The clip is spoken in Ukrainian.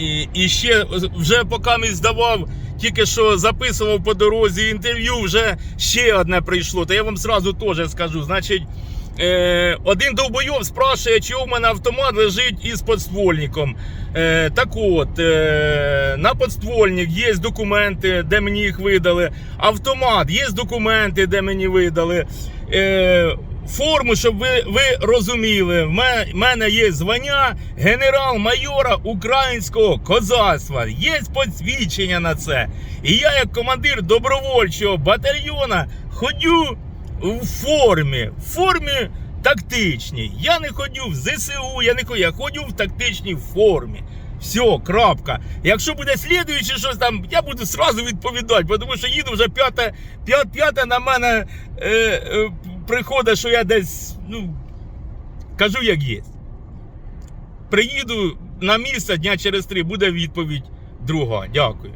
і, і ще вже поки мій здавав, тільки що записував по дорозі інтерв'ю, вже ще одне прийшло. Та я вам зразу теж скажу. Значить, е, один довбойов спрашує, чи у мене автомат лежить із подствольником. Е, так от, е, на подствольник є документи, де мені їх видали. Автомат, є документи, де мені видали. Е, форму, щоб ви, ви розуміли, в мене є звання генерал-майора українського козацтва. Є посвідчення на це. І я, як командир добровольчого батальйона, ходю в формі. В формі тактичній. Я не ходю в ЗСУ, я не ходю, я ходю в тактичній формі. Все, крапка. Якщо буде слідуюче щось там, я буду сразу відповідати, тому що їду вже п'яте, п'ят, п'яте на мене е, е, приходить, що я десь, ну, кажу, як є. Приїду на місце дня через три, буде відповідь друга. Дякую.